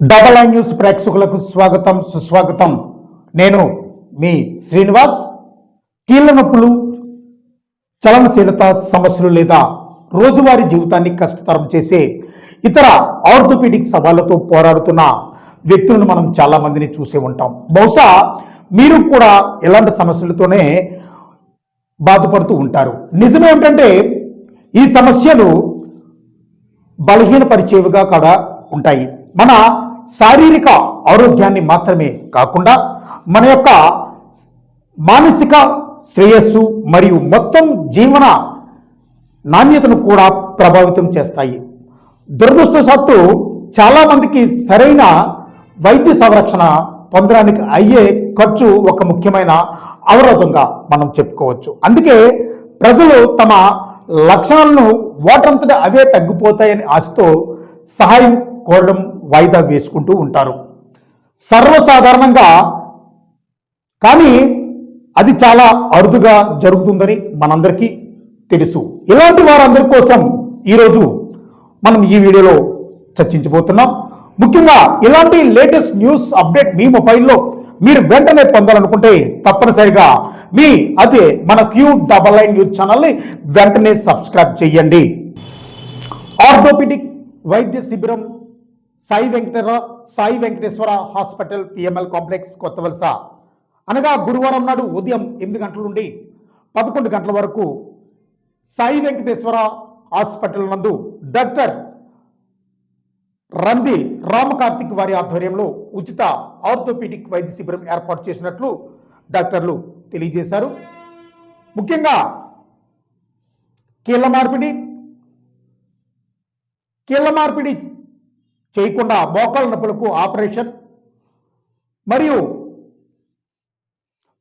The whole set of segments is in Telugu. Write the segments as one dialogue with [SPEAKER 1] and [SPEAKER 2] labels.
[SPEAKER 1] డబల్ ఐ న్యూస్ ప్రేక్షకులకు స్వాగతం సుస్వాగతం. నేను మీ శ్రీనివాస్. కీళ్ళ నొప్పులు చలనశీలత సమస్యలు లేదా రోజువారీ జీవితాన్ని కష్టతరం చేసే ఇతర ఆర్థోపెడిక్ సవాళ్ళతో పోరాడుతున్న వ్యక్తులను మనం చాలా మందిని చూసే ఉంటాం. బహుశా మీరు కూడా ఇలాంటి సమస్యలతోనే బాధపడుతూ ఉంటారు. నిజమేమిటంటే ఈ సమస్యలు బలహీనపరిచేవిగా కూడా ఉంటాయి. మన శారీరక ఆరోగ్యాన్ని మాత్రమే కాకుండా మన యొక్క మానసిక శ్రేయస్సు మరియు మొత్తం జీవన నాణ్యతను కూడా ప్రభావితం చేస్తాయి. దురదృష్టవశాత్తు చాలామందికి సరైన వైద్య సంరక్షణ పొందడానికి అయ్యే ఖర్చు ఒక ముఖ్యమైన అవరోధంగా మనం చెప్పుకోవచ్చు. అందుకే ప్రజలు తమ లక్షణాలను వాటంతట అవే తగ్గిపోతాయని ఆశతో సహాయం కోరడం వాయిదా వేసుకుంటూ ఉంటారు. సర్వసాధారణంగా కానీ అది చాలా అరుదుగా జరుగుతుందని మనందరికీ తెలుసు. ఇలాంటి వారందరి కోసం ఈరోజు మనం ఈ వీడియోలో చర్చించబోతున్నాం. ముఖ్యంగా ఇలాంటి లేటెస్ట్ న్యూస్ అప్డేట్ మీ మొబైల్లో మీరు వెంటనే పొందాలనుకుంటే తప్పనిసరిగా మీ అదే మన క్యూ డబల్ నైన్ న్యూస్ ఛానల్ని వెంటనే సబ్స్క్రైబ్ చేయండి. ఆర్థోపెడిక్ వైద్య శిబిరం Sai వెంకటర Sai Venkateswara hospital PML complex Kotha Valasa అనగా గురువారం నాడు ఉదయం ఎనిమిది గంటల నుండి పదకొండు గంటల వరకు సాయి వెంకటేశ్వర హాస్పిటల్ నందు డాక్టర్ రంది రామకార్తిక్ వారి ఆధ్వర్యంలో ఉచిత ఆర్థోపెడిక్ వైద్య శిబిరం ఏర్పాటు చేసినట్లు డాక్టర్లు తెలియజేశారు. ముఖ్యంగా కీళ్ళ మార్పిడి కీళ్ళ మార్పిడి చేయకుండా మోకాళ్ళ నొప్పులకు ఆపరేషన్. మరియు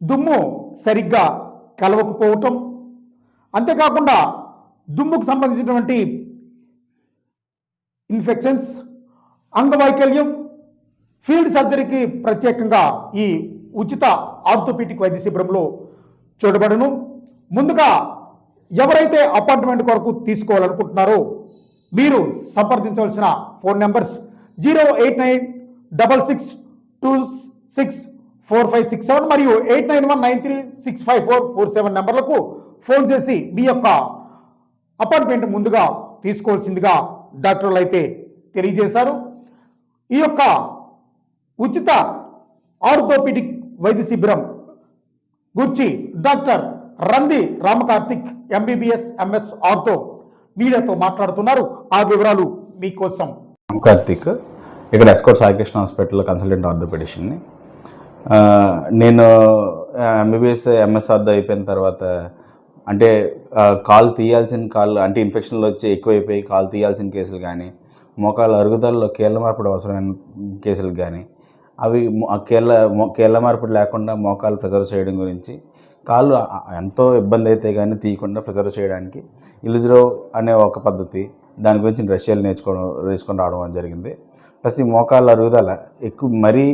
[SPEAKER 1] దుమ్ము సరిగ్గా కలవకపోవటం. అంతేకాకుండా దుమ్ముకు సంబంధించినటువంటి ఇన్ఫెక్షన్స్ అంగవైకల్యం ఫీల్డ్ సర్జరీకి ప్రత్యేకంగా ఈ ఉచిత ఆర్థోపీటిక్ వైద్య శిబిరంలో చూడబడను. ముందుగా ఎవరైతే అపాయింట్మెంట్ కొరకు తీసుకోవాలనుకుంటున్నారో మీరు సంప్రదించవలసిన phone numbers zero eight nine double six two six four five six seven మరియు eight nine one nine three six five four four seven నెంబర్లకు ఫోన్ చేసి మీ యొక్క అపాయింట్మెంట్ ముందుగా తీసుకోవాల్సిందిగా డాక్టర్లు అయితే తెలియజేశారు. ఈ యొక్క ఉచిత ఆర్థోపెడిక్ వైద్య శిబిరం గుర్చి doctor Randhi Ramakarthik MBBS MS ortho మీడియాతో మాట్లాడుతున్నారు. ఆ వివరాలు మీకోసం
[SPEAKER 2] కార్తిక్ ఇక్కడ ఎస్కోట్ సాయికృష్ణ హాస్పిటల్లో కన్సల్టెంట్ ఆర్థోపెడిషన్ని నేను ఎంబీబీఎస్ ఎంఎస్ ఆర్థో అయిపోయిన తర్వాత అంటే కాల్ కాలు తీయాల్సిన కాళ్ళు అంటే ఇన్ఫెక్షన్లు వచ్చి ఎక్కువైపోయి కాలు తీయాల్సిన కేసులు కానీ మోకాళ్ళ అరుగుదలలో కీళ్ళ మార్పిడి అవసరమైన కేసులు కానీ అవి కీళ్ళ కీళ్ళ మార్పిడి లేకుండా మోకాలు ప్రిజర్వ్ చేయడం గురించి కాళ్ళు ఎంతో ఇబ్బంది అయితే కానీ తీయకుండా ప్రిజర్వ్ చేయడానికి ఇలిజ్రో అనే ఒక పద్ధతి దాని గురించి రష్యాలు నేర్చుకోవడం నేర్చుకొని రావడం జరిగింది. ప్లస్ ఈ మోకాళ్ళ అరుగుదల ఎక్కువ మరీ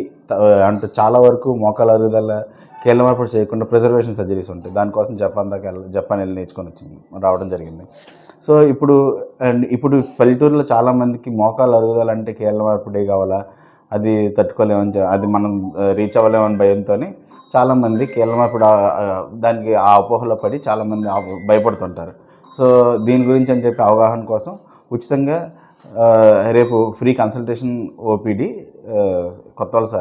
[SPEAKER 2] అంటే చాలా వరకు మోకాళ్ళ అరుగుదల కీళ్ళ మార్పుడు చేయకుండా ప్రిజర్వేషన్ సర్జరీస్ ఉంటాయి. దానికోసం జపాన్ దాకా వెళ్ళ జపాన్ వెళ్ళి నేర్చుకొని వచ్చింది రావడం జరిగింది. సో ఇప్పుడు అండ్ ఇప్పుడు పల్లెటూరులో చాలామందికి మోకాళ్ళ అరుగుదల అంటే కీళ్ళ మార్పుడే కావాలా? అది తట్టుకోలేమని అది మనం రీచ్ అవ్వలేమని భయంతో చాలామంది కీళ్ళ మార్పుడు దానికి ఆ అపోహలో పడి చాలామంది భయపడుతుంటారు. సో దీని గురించి అని చెప్పి అవగాహన కోసం ఉచితంగా రేపు ఫ్రీ కన్సల్టేషన్ ఓపీడీ కొత్త వలస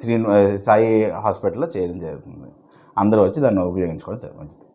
[SPEAKER 2] శ్రీ సాయి హాస్పిటల్లో చేయడం జరుగుతుంది. అందరూ వచ్చి దాన్ని ఉపయోగించుకోవడం మంచిది.